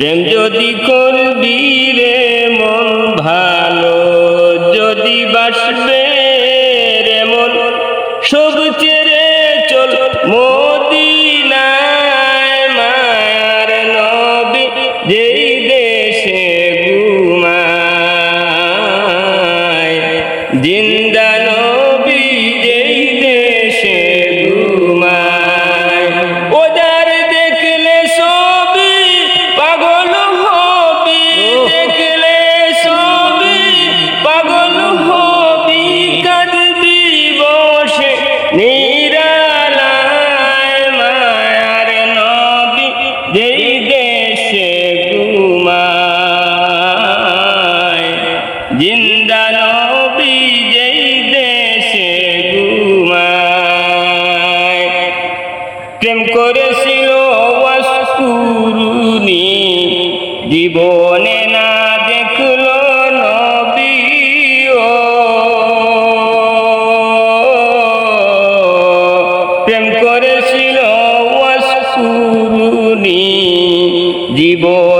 প্রেম যদি করবি রে মন ভালো, যদি বাসবে রে মন, সব চেরে চল মদিনায় মায়ার নবী, যেই দেশে ঘুমায়, জিন্দা জিন্দা নবী যেই দেশে ঘুমায়, প্রেম করেছিল ওয়াসকুরুনি জীবনে না দেখল নবীও। প্রেম করেছিল ওয়াসকুরুনি জীবনে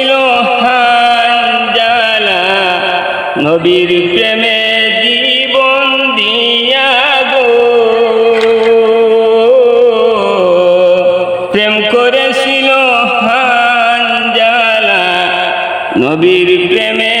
নবীর প্রেমে জীবন দিয়া গো। প্রেম করেছিল হান জালা। নবীর প্রেমে